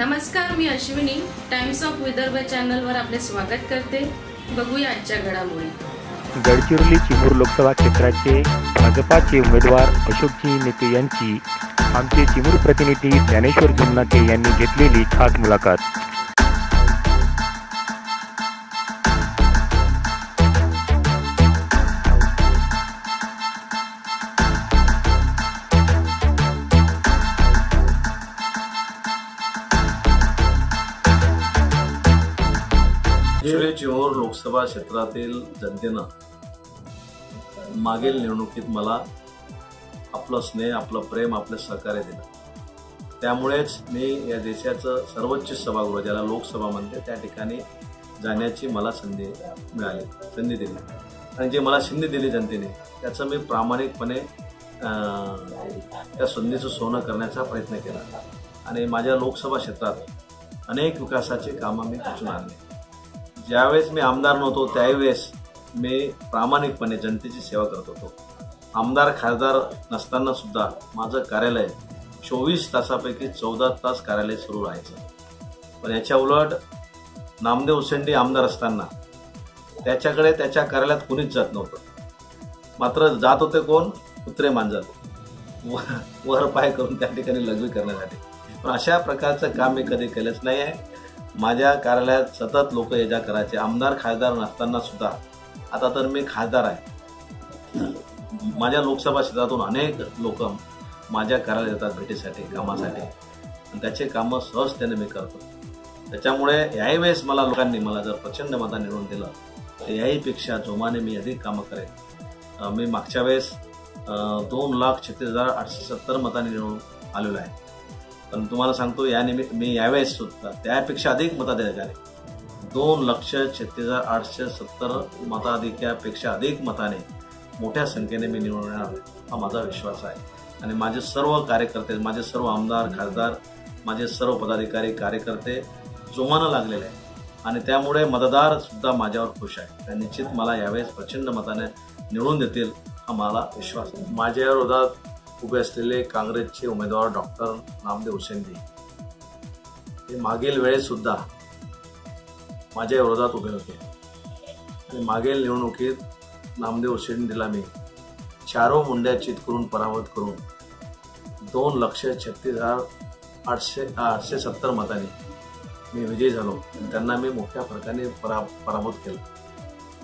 नमस्कार मी Ashwini. Times of Vidarbha चॅनलवर आपले स्वागत करते. बघूया आजच्या घडामोडी. गडचिरोली चिमूर लोकसभा क्षेत्राचे भाजपाचे उमेदवार अशोकजी नेते यांची आमचे चिमूर प्रतिनिधी ज्ञानेश्वर जुमनाके यांनी घेतलेली खास मुलाखत. शिरोली लोकसभा क्षेत्रातील जनतेनं मागील निवडणुकीत मला आपलं स्नेह आपलं प्रेम आपलं सहकार्य दिलं. त्यामुळेच मी या देशाचं सर्वोच्च सभागृह ज्याला लोकसभा म्हणते त्या ठिकाणी जाण्याची मला संधी मिळाली संधी दिली. आणि जे मला संधी दिली जनतेने त्याचं मी प्रामाणिकपणे त्या संधीचं सोनं करण्याचा प्रयत्न केला. आणि माझ्या लोकसभा क्षेत्रात अनेक विकासाचे कामं मी करून आणली. ज्यावेळेस मी आमदार नव्हतो त्यावेळेस मी प्रामाणिकपणे जनतेची सेवा करत होतो. आमदार खासदार नसताना सुद्धा माझं कार्यालय चोवीस तासापैकी चौदा तास कार्यालय सुरू राहायचं. पण याच्या उलट नामदेव उसेंडी आमदार असताना त्याच्याकडे त्याच्या कार्यालयात कुणीच जात नव्हतं. मात्र जात होते कोण? कुत्रे मांजर. वर- वर पाय करून त्या ठिकाणी लघवी करण्यासाठी पण अशा प्रकारचं काम मी कधी केलंच नाही आहे माझ्या कार्यालयात सतत लोक ये जा करायचे. आमदार खासदार नसताना सुद्धा. आता तर मी खासदार आहे. माझ्या लोकसभा क्षेत्रातून अनेक लोक माझ्या कार्यालयात येतात भेटीसाठी कामासाठी. आणि त्याचे कामं सहजतेने मी करतो. त्याच्यामुळे याही वेळेस मला लोकांनी मला जर प्रचंड मताने निवडून दिलं तर याहीपेक्षा जोमाने मी अधिक कामं करेन. मी मागच्या वेळेस दोन लाख छत्तीस हजार आठशे सत्तर मतांनी निवडून आलेलो आहे. पण तुम्हाला सांगतो या निमित्त मी यावेळेस सुद्धा त्यापेक्षा अधिक मताधिकारी. दोन लक्ष छत्तीस हजार आठशे सत्तर मताधिक्यापेक्षा अधिक मताने मोठ्या संख्येने मी निवडून येणार हा माझा विश्वास आहे. आणि माझे सर्व कार्यकर्ते माझे सर्व आमदार खासदार माझे सर्व पदाधिकारी कार्यकर्ते जोमानं लागलेले आहेत. आणि त्यामुळे मतदारसुद्धा माझ्यावर खुश आहे त्या निश्चित मला यावेळेस प्रचंड मताने निवडून देतील हा मला विश्वास आहे. माझ्या विरोधात उभे असलेले काँग्रेसचे उमेदवार डॉक्टर नामदेव हुसेंडी हे मागील वेळेस सुद्धा माझ्या विरोधात उभे होते. आणि मागील निवडणुकीत नामदेव शेंडेला मी चारो मुंड्या चित करून पराभूत करून दोन लक्ष छत्तीस हजार आठशे आठशे सत्तर मताने मी विजयी झालो. त्यांना मी मोठ्या फरकाने परा पराभूत केलं.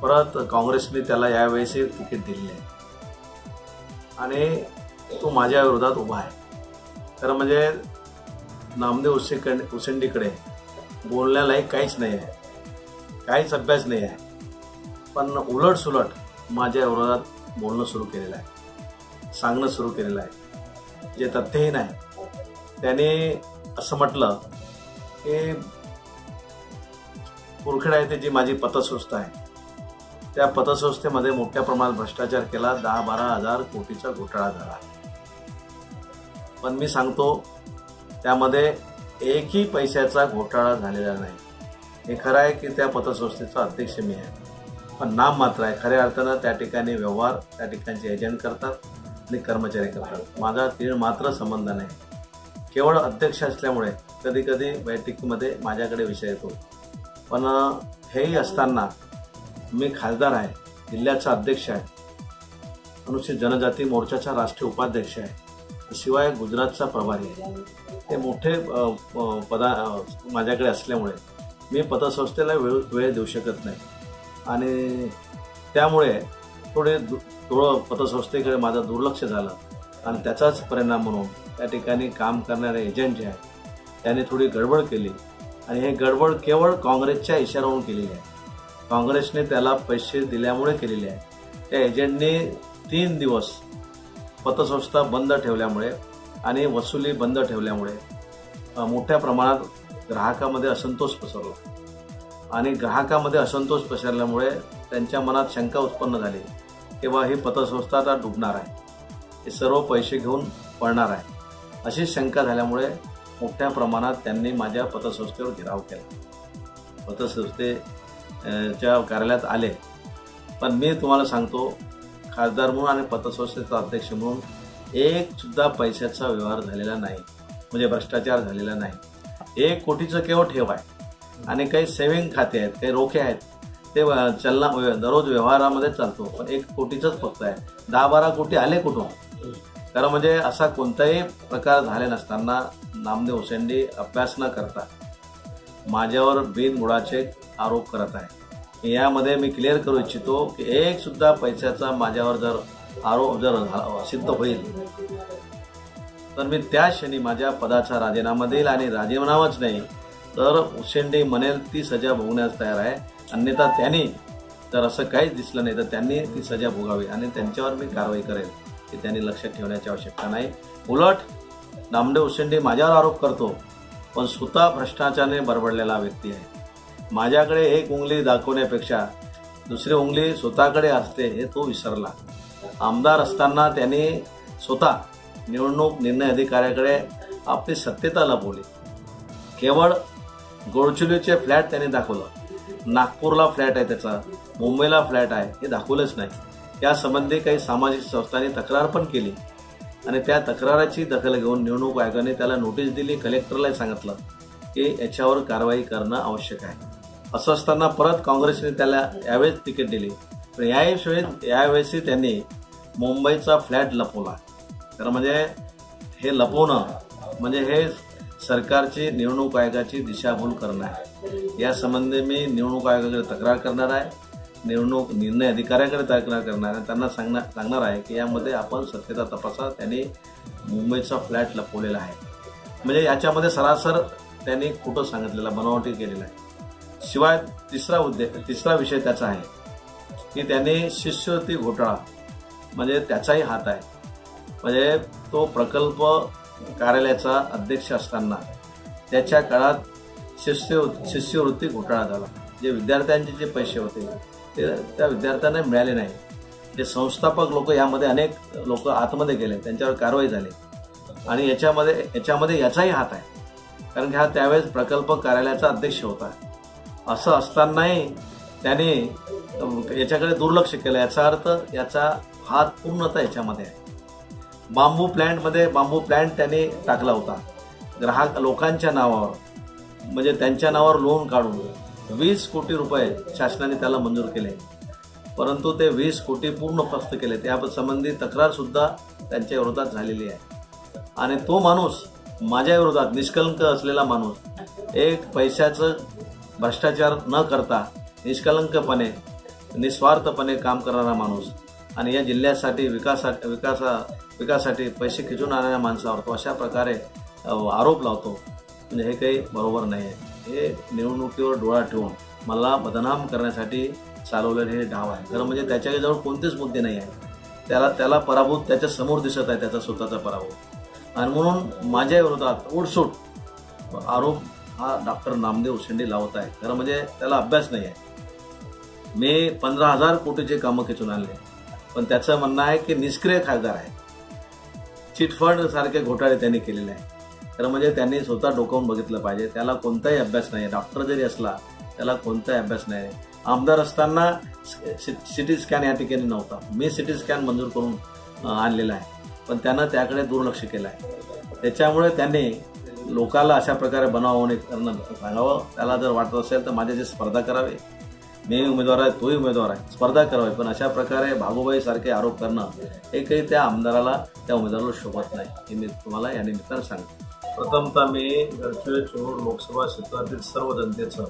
परत काँग्रेसने त्याला यावेळेसही तिकीट दिले आहे. आणि तो माझ्या विरोधात उभा आहे. खरं म्हणजे नामदेव उसेकंड उसेंडीकडे बोलण्यालाही काहीच नाही आहे. काहीच अभ्यास नाही आहे. पण उलट सुलट माझ्या विरोधात बोलणं सुरू केलेलं आहे. सांगणं सुरू केलेलं आहे. जे तथ्यहीन आहे. त्याने असं म्हटलं की कुरखेडा येथे जी माझी पतसंस्था आहे त्या पतसंस्थेमध्ये मोठ्या प्रमाणात भ्रष्टाचार केला दहा बारा हजार कोटीचा घोटाळा झाला. पण मी सांगतो त्यामध्ये एकही पैशाचा घोटाळा झालेला नाही. हे खरं आहे की त्या पतसंस्थेचा अध्यक्ष मी आहे. पण नाम मात्र आहे. खऱ्या अर्थानं त्या ठिकाणी व्यवहार त्या ठिकाणचे एजंट करतात आणि कर्मचारी करतात. माझा तीळ मात्र संबंध नाही. केवळ अध्यक्ष असल्यामुळे कधीकधी बैठकीमध्ये माझ्याकडे विषय येतो. पण हेही असताना मी खासदार आहे जिल्ह्याचा अध्यक्ष आहे. अनुसूचित जनजाती मोर्चाचा राष्ट्रीय उपाध्यक्ष आहे. शिवाय गुजरातचा प्रभारी आहे. हे मोठे पदा माझ्याकडे असल्यामुळे मी पतसंस्थेला वेळ वेळ देऊ शकत नाही. आणि त्यामुळे थोडे दु- थोडं पतसंस्थेकडे माझं दुर्लक्ष झालं आणि त्याचाच परिणाम म्हणून त्या ठिकाणी काम करणारे एजंट जे आहेत त्यांनी थोडी गडबड केली. आणि हे गडबड केवळ काँग्रेसच्या इशाऱ्यावरून केलेली आहे. काँग्रेसने त्याला पैसे दिल्यामुळे केलेले आहे. त्या एजंटने तीन दिवस पतसंस्था बंद ठेवल्यामुळे आणि वसुली बंद ठेवल्यामुळे मोठ्या प्रमाणात ग्राहकामध्ये असंतोष पसरला. आणि ग्राहकामध्ये असंतोष पसरल्यामुळे त्यांच्या मनात शंका उत्पन्न झाली तेव्हा ही पतसंस्था आता डुबणार आहे. हे सर्व पैसे घेऊन पळणार आहे. अशी शंका झाल्यामुळे मोठ्या प्रमाणात त्यांनी माझ्या पतसंस्थेवर घेराव केला. पतसंस्थेच्या कार्यालयात आले. पण मी तुम्हाला सांगतो खासदार म्हणून आणि पतसंस्थेचा अध्यक्ष म्हणून एक सुद्धा पैशाचा व्यवहार झालेला नाही. म्हणजे भ्रष्टाचार झालेला नाही. एक कोटीचं केवळ ठेव आहे. आणि काही सेव्हिंग खाते आहेत काही रोखे आहेत ते चलना दररोज व्यवहारामध्ये चालतो. पण एक कोटीचंच फक्त आहे. दहा बारा कोटी आले कुठून? कारण म्हणजे असा कोणताही प्रकार झाले नसताना नामदेव हुसेंडी अभ्यास न करता माझ्यावर बिनबुडाचे आरोप करत आहे यामध्ये मी क्लिअर करू इच्छितो की एक सुद्धा पैशाचा माझ्यावर जर आरोप जर सिद्ध होईल तर मी त्या क्षणी माझ्या पदाचा राजीनामा देईल आणि राजीनामाच नाही तर उशेंडे म्हणेल ती सजा भोगण्यास तयार आहे. अन्यथा त्यांनी जर असं काहीच दिसलं नाही तर त्यांनी ती सजा भोगावी आणि त्यांच्यावर मी कारवाई करेल की त्यांनी लक्षात ठेवण्याची आवश्यकता नाही. उलट नामदेव उशेंडे माझ्यावर आरोप करतो पण स्वतः भ्रष्टाचाराने बरबडलेला व्यक्ती आहे. माझ्याकडे एक उंगली दाखवण्यापेक्षा दुसरी उंगली स्वतःकडे असते हे तो विसरला. आमदार असताना त्याने स्वतः निवडणूक निर्णय अधिकाऱ्याकडे आपली सत्यता लपवली केवळ गोडचुलीचे फ्लॅट त्याने दाखवलं. नागपूरला फ्लॅट आहे त्याचा मुंबईला फ्लॅट आहे हे दाखवलंच नाही. यासंबंधी काही सामाजिक संस्थांनी तक्रार पण केली. आणि त्या तक्राराची दखल घेऊन निवडणूक आयोगाने त्याला नोटीस दिली कलेक्टरला सांगितलं की याच्यावर कारवाई करणं आवश्यक आहे. असं असताना परत काँग्रेसने त्याला यावेळेस तिकीट दिली. पण यावेळेस यावेळेसही त्यांनी मुंबईचा फ्लॅट लपवला. तर म्हणजे हे लपवणं म्हणजे हे सरकारची निवडणूक आयोगाची दिशाभूल करणं आहे. यासंबंधी मी निवडणूक आयोगाकडे तक्रार करणार आहे. निवडणूक निर्णय अधिकाऱ्याकडे तक्रार करणार आहे. त्यांना सांगणार सांगणार आहे की यामध्ये आपण सत्यता तपासा त्यांनी मुंबईचा फ्लॅट लपवलेला आहे. म्हणजे याच्यामध्ये सरासर त्यांनी खोटं सांगितलेलं बनावटी केलेला आहे. शिवाय तिसरा उद्देश तिसरा विषय त्याचा आहे की त्यांनी शिष्यवृत्ती घोटाळा म्हणजे त्याचाही हात आहे. म्हणजे तो प्रकल्प कार्यालयाचा अध्यक्ष असताना त्याच्या काळात शिष्य शिष्यवृत्ती घोटाळा झाला. जे विद्यार्थ्यांचे जे पैसे होते ते त्या विद्यार्थ्यांना मिळाले नाही. जे संस्थापक लोक यामध्ये अनेक लोक आतमध्ये गेले त्यांच्यावर कारवाई झाली. आणि याच्यामध्ये याच्यामध्ये याचाही हात आहे. कारण की हा त्यावेळेस प्रकल्प कार्यालयाचा अध्यक्ष होता. असं असतानाही त्याने याच्याकडे दुर्लक्ष केलं. याचा अर्थ याचा हात पूर्णतः याच्यामध्ये आहे. बांबू प्लॅन्टमध्ये बांबू प्लॅन्ट त्याने टाकला होता. ग्राहक लोकांच्या नावावर म्हणजे त्यांच्या नावावर लोन काढून वीस कोटी रुपये शासनाने त्याला मंजूर केले. परंतु ते वीस कोटी पूर्ण फस्त केले. त्या तक्रारसुद्धा त्यांच्या विरोधात झालेली आहे. आणि तो माणूस माझ्या विरोधात निष्कलंक असलेला माणूस एक पैशाचं भ्रष्टाचार न करता निष्कलंकपणे निस्वार्थपणे काम करणारा माणूस आणि या जिल्ह्यासाठी विकासा विकासा विकासासाठी पैसे खिचून आणणाऱ्या माणसावर तो अशा प्रकारे आरोप लावतो. म्हणजे हे काही बरोबर नाही आहे. हे निवडणुकीवर डोळा ठेवून मला बदनाम करण्यासाठी चालवलेले हे डाव आहे. खरं म्हणजे त्याच्याजवळ कोणतेच मुद्दे नाही आहे त्याला त्याला पराभूत त्याच्यासमोर दिसत आहे त्याचा स्वतःचा पराभूत आणि म्हणून माझ्या विरोधात उडसूट आरोप हा डॉक्टर नामदेव उसेंडी लावत आहे. खरं म्हणजे त्याला अभ्यास नाही आहे. मी पंधरा हजार कोटीचे कामं खेचून आणले. पण त्याचं म्हणणं आहे की निष्क्रिय खासदार आहे. चिटफंड सारखे घोटाळे त्यांनी केलेले आहे खरं म्हणजे त्यांनी स्वतः डोकावून बघितलं पाहिजे. त्याला कोणताही अभ्यास नाही डॉक्टर जरी असला त्याला कोणताही अभ्यास नाही आमदार असताना सिटी स्कॅन या ठिकाणी नव्हता. मी सिटी स्कॅन मंजूर करून आणलेला आहे. पण त्यानं त्याकडे दुर्लक्ष केलं आहे. त्याच्यामुळे त्यांनी लोकाला अशा प्रकारे बनावणे करणं सांगावं त्याला जर वाटत असेल तर माझ्याशी स्पर्धा करावी. मी उमेदवार आहे तोही उमेदवार आहे स्पर्धा करावी. पण अशा प्रकारे भागोबाईसारखे आरोप करणं हे काही त्या आमदाराला त्या उमेदवाराला शोभत नाही हे मी तुम्हाला या निमित्तानं सांगतो. प्रथमतः मी गडचिरोली चिमूर लोकसभा क्षेत्रातील सर्व जनतेचं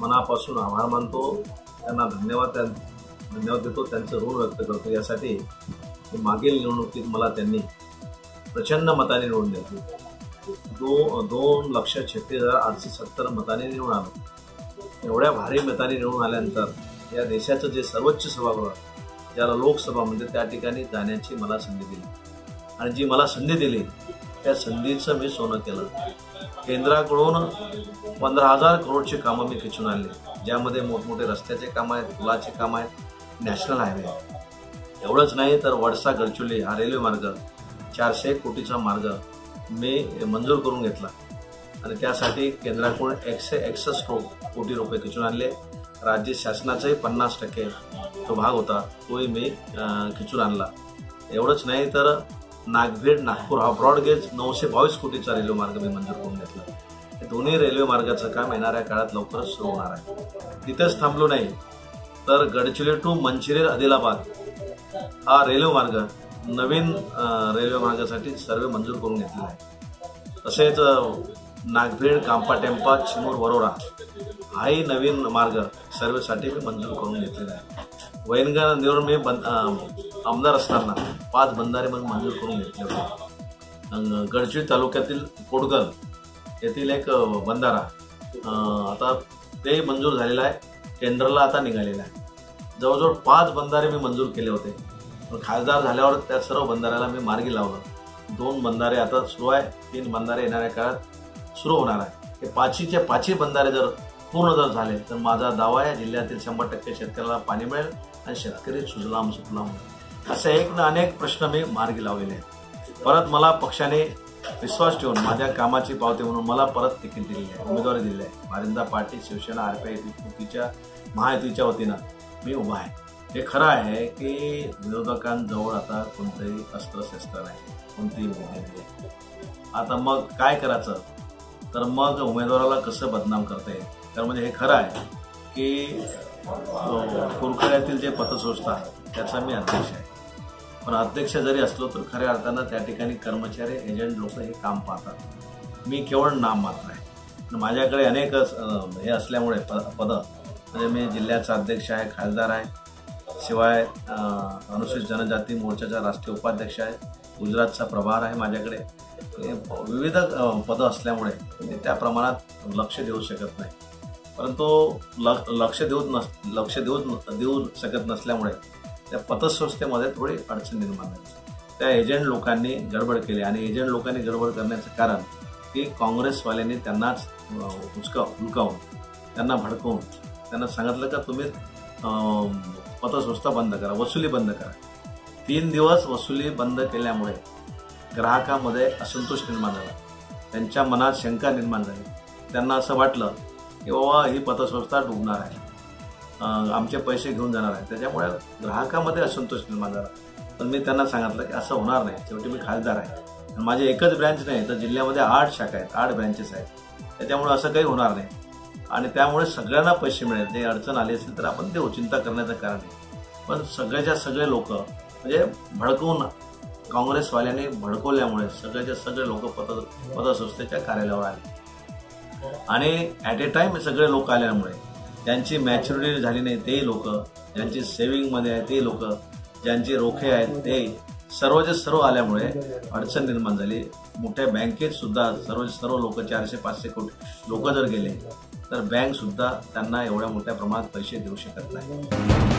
मनापासून आभार मानतो. त्यांना धन्यवाद त्या धन्यवाद देतो त्यांचं ऋण व्यक्त करतो. यासाठी की मागील निवडणुकीत मला त्यांनी प्रचंड मताने निवडून दिलं. दो दोन लक्ष छत्तीस हजार आठशे सत्तर मताने निवडून आलो. एवढ्या भारी मताने निवडून आल्यानंतर या देशाचं जे सर्वोच्च सभागृह ज्याला लोकसभा म्हणजे त्या ठिकाणी जाण्याची मला संधी दिली. आणि जी मला संधी दिली त्या संधीचं मी सोनं केलं. केंद्राकडून पंधरा हजार करोडची कामं मी खिचून आणली. ज्यामध्ये मोठमोठे रस्त्याचे कामं आहेत पुलाचे कामं आहेत नॅशनल हायवे एवढंच नाही तर वडसा गडचुली हा रेल्वे मार्ग चारशे कोटीचा मार्ग मी मंजूर करून घेतला. आणि त्यासाठी केंद्राकडून एकशे एकसष्ट को- कोटी रुपये खिचून आणले. राज्य शासनाचाही पन्नास टक्के तो भाग होता तोही मी खिचून आणला. एवढंच नाही तर नागभीड नागपूर हा ब्रॉडगेज नऊशे बावीस कोटीचा रेल्वे मार्ग मी मंजूर करून घेतला. हे दोन्ही रेल्वे मार्गाचं काम येणाऱ्या काळात लवकरच सुरू होणार आहे. तिथेच थांबलो नाही तर गडचिरोली टू मंचिरेर आदिलाबाद हा रेल्वे मार्ग नवीन रेल्वे मार्गासाठी सर्वे मंजूर करून घेतलेला आहे. तसेच नागभीड कांपा टेम्पा चिमूर वरोरा हाही नवीन मार्ग सर्वेसाठी मी मंजूर करून घेतलेला आहे. वैनगर निवडून मी बंद आमदार असताना पाच बंधारे मग मंजूर करून घेतले होते. अं, तालुक्यातील कोडगल येथील एक बंधारा आता ते मंजूर झालेलं आहे. टेंडरला आता निघालेलं आहे. जवळजवळ पाच बंधारे मी मंजूर केले होते. खासदार झाल्यावर त्या सर्व बंधाऱ्याला मी मार्गी लावलं. दोन बंधारे आता सुरू आहे तीन बंधारे येणाऱ्या काळात सुरू होणार आहे. हे पाचीचे पाचही बंधारे जर पूर्ण जर झाले तर माझा दावा आहे जिल्ह्यातील शंभर टक्के शेतकऱ्याला पाणी मिळेल आणि शेतकरी सुजलाम सुफलाम होईल. असे एक ना अनेक प्रश्न मी मार्गी लावलेले आहेत. परत मला पक्षाने विश्वास ठेवून माझ्या कामाची पावती म्हणून मला परत तिकीट दिलेली आहे उमेदवारी दिली आहे. भारिंदा पार्टी शिवसेना आरपीआय युतीच्या महायुतीच्या वतीनं मी उभा आहे. हे खरं आहे की विरोधकांजवळ आता कोणतंही अस्त्रशस्त्र नाही कोणतीही नाही. आता मग काय करायचं? तर मग उमेदवाराला कसं बदनाम करता येईल? तर म्हणजे हे खरं आहे की कुरखड्यातील जे पतसंस्था त्याचा मी अध्यक्ष आहे. पण अध्यक्ष जरी असलो तर खऱ्या अर्थानं त्या ठिकाणी कर्मचारी एजंट लोक हे काम पाहतात. मी केवळ नाम मात्र आहे. माझ्याकडे अनेक हे असल्यामुळे प पदं. म्हणजे मी जिल्ह्याचा अध्यक्ष आहे खासदार आहे शिवाय अनुसूचित जनजाती मोर्चाचा राष्ट्रीय उपाध्यक्ष आहे गुजरातचा प्रभार आहे माझ्याकडे. विविध पदं असल्यामुळे मी त्या प्रमाणात लक्ष देऊ शकत नाही. परंतु ल- लक्ष देऊ नस लक्ष देऊ देऊ शकत नसल्यामुळे त्या पतसंस्थेमध्ये थोडी अडचण निर्माण झाली. त्या एजंट लोकांनी गडबड केली आणि एजंट लोकांनी गडबड करण्याचं कारण की काँग्रेसवाल्यांनी त्यांनाच अं, हुचका हुलकावून त्यांना भडकवून त्यांना सांगितलं का तुम्ही पतसंस्था बंद करा वसुली बंद करा. तीन दिवस वसुली बंद केल्यामुळे ग्राहकामध्ये असंतोष निर्माण झाला. त्यांच्या मनात शंका निर्माण झाली. त्यांना असं वाटलं की बाबा ही पतसंस्था डुबणार आहे. आमचे पैसे घेऊन जाणार आहे. त्याच्यामुळे ग्राहकामध्ये असंतोष निर्माण झाला. पण मी त्यांना सांगितलं की असं होणार नाही. शेवटी मी खासदार आहे. माझी एकच ब्रँच नाही तर जिल्ह्यामध्ये आठ शाखा आहेत आठ ब्रँचेस आहेत. त्याच्यामुळे असं काही होणार नाही. आणि त्यामुळे सगळ्यांना पैसे मिळेल. जे अडचण आली असेल तर आपण देऊ. चिंता करण्याचं कारण नाही. पण सगळ्याच्या सगळे लोक म्हणजे भडकवून काँग्रेसवाल्याने भडकवल्यामुळे सगळ्याच्या सगळे लोक पद पतसंस्थेच्या कार्यालयावर आले. आणि ॲट ए टाईम सगळे लोक आल्यामुळे ज्यांची मॅच्युरिटी झाली नाही ते लोक ज्यांची सेव्हिंगमध्ये आहे ते लोक ज्यांचे रोखे आहेत ते सर्वचे सर्व आल्यामुळे अडचण निर्माण झाली. मोठ्या बँकेत सुद्धा सर्व सर्व लोक चारशे पाचशे कोटी लोक जर गेले तर बँक सुद्धा त्यांना एवढ्या मोठ्या प्रमाणात पैसे देऊ शकत नाही.